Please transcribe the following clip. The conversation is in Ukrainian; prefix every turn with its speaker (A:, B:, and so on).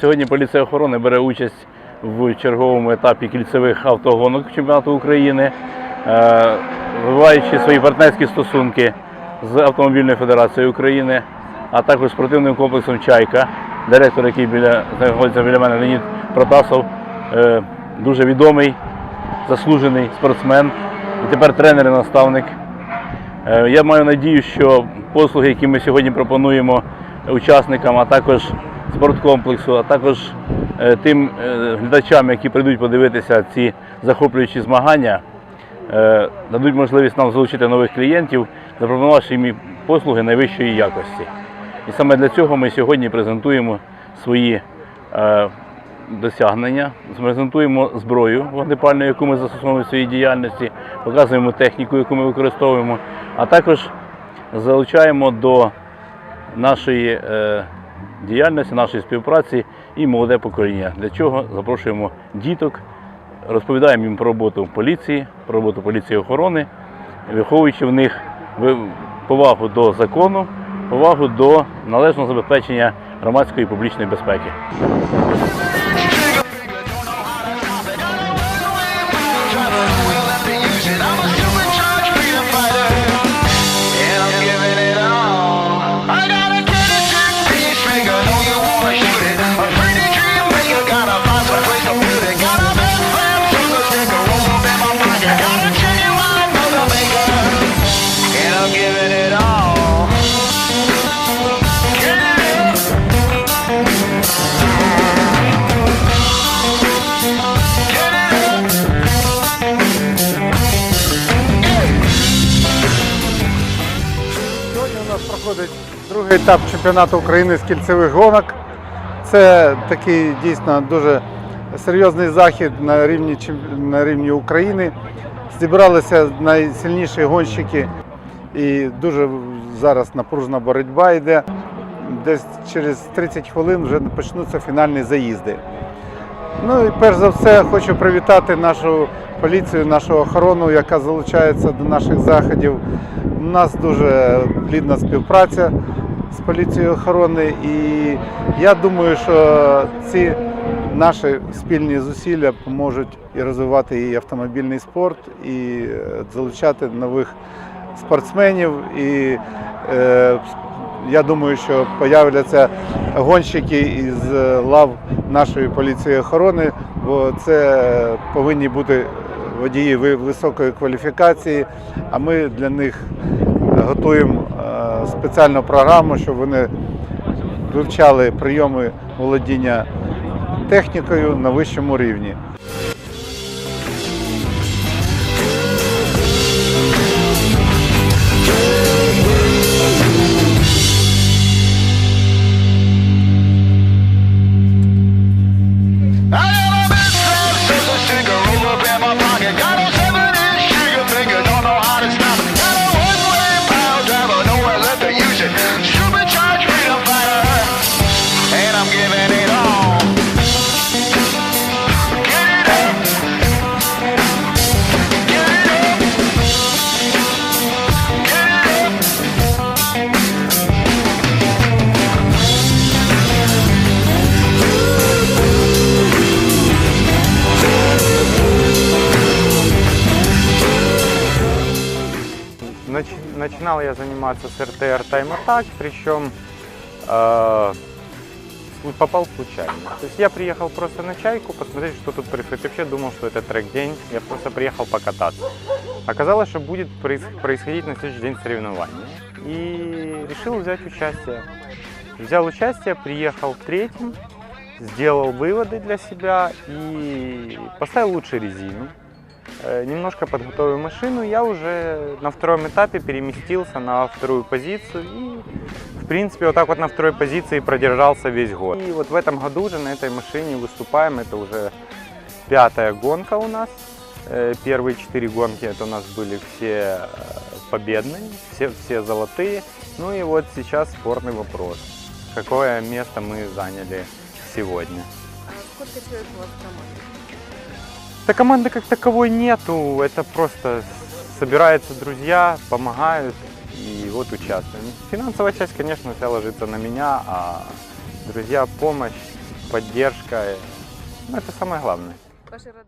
A: Сьогодні поліція охорони бере участь в черговому етапі кільцевих автогонок чемпіонату України, е, свої партнерські стосунки з Автомобільною федерацією України, а також спортивним комплексом Чайка, директор, який біля, знаходиться біля мене, Леонід Протасов, е, дуже відомий, заслужений спортсмен і тепер тренер і наставник. Е, Я маю надію, що послуги, які ми сьогодні пропонуємо учасникам, а також спорткомплексу, а також е, тим е, глядачам, які прийдуть подивитися ці захоплюючі змагання, е, дадуть можливість нам залучити нових клієнтів, запропонувавши їм послуги найвищої якості. І саме для цього ми сьогодні презентуємо свої досягнення, презентуємо зброю вогнепальну, яку ми застосовуємо в своїй діяльності, показуємо техніку, яку ми використовуємо, а також залучаємо до нашої діяльності, нашої співпраці і молоде покоління. Для чого запрошуємо діток, розповідаємо їм про роботу поліції, про роботу поліції охорони, виховуючи в них повагу до закону, повагу до належного забезпечення громадської і публічної безпеки.
B: Проходить другий етап чемпіонату України з кільцевих гонок. Це такий дійсно дуже серйозний захід на рівні, на рівні України. Зібралися найсильніші гонщики і дуже зараз напружена боротьба йде. Десь через 30 хвилин вже почнуться фінальні заїзди. Ну і перш за все хочу привітати нашу поліцію, нашу охорону, яка залучається до наших заходів. У нас дуже плідна співпраця з поліцією охорони, і я думаю, що ці наші спільні зусилля поможуть і розвивати і автомобільний спорт, і е, залучати нових спортсменів. І е, я думаю, що появляться гонщики із е, лав нашої поліції охорони, бо це повинні бути водії високої кваліфікації. А ми для них готуємо е, спеціальну програму, щоб вони вивчали прийоми володіння технікою на вищому рівні.
C: Начинал я заниматься с РТР Time Attack, причем э, сл- попал случайно. То есть я приехал просто на чайку, посмотреть, что тут происходит. Вообще думал, что это трек-день, я просто приехал покататься. Оказалось, что будет проис- происходить на следующий день соревнования. И решил взять участие. Взял участие, приехал третьим, сделал выводы для себя и поставил лучше резину. Э, Немножко подготовил машину, я уже на втором этапе переместился на вторую позицию и, в принципе, вот так вот на второй позиции продержался весь год. И вот в этом году уже на этой машине выступаем, это уже пятая гонка у нас. Э, Первые четыре гонки это у нас были все э, победные, все, все золотые. Ну и вот сейчас спорный вопрос. Какое место мы заняли сегодня?
D: Сколько человек у вас в команде?
C: Да команды как таковой нету, это просто собираются друзья, помогают и вот участвуем. Финансовая часть, конечно, вся ложится на меня, а друзья, помощь, поддержка. Ну, это самое главное.
D: Ваши родные?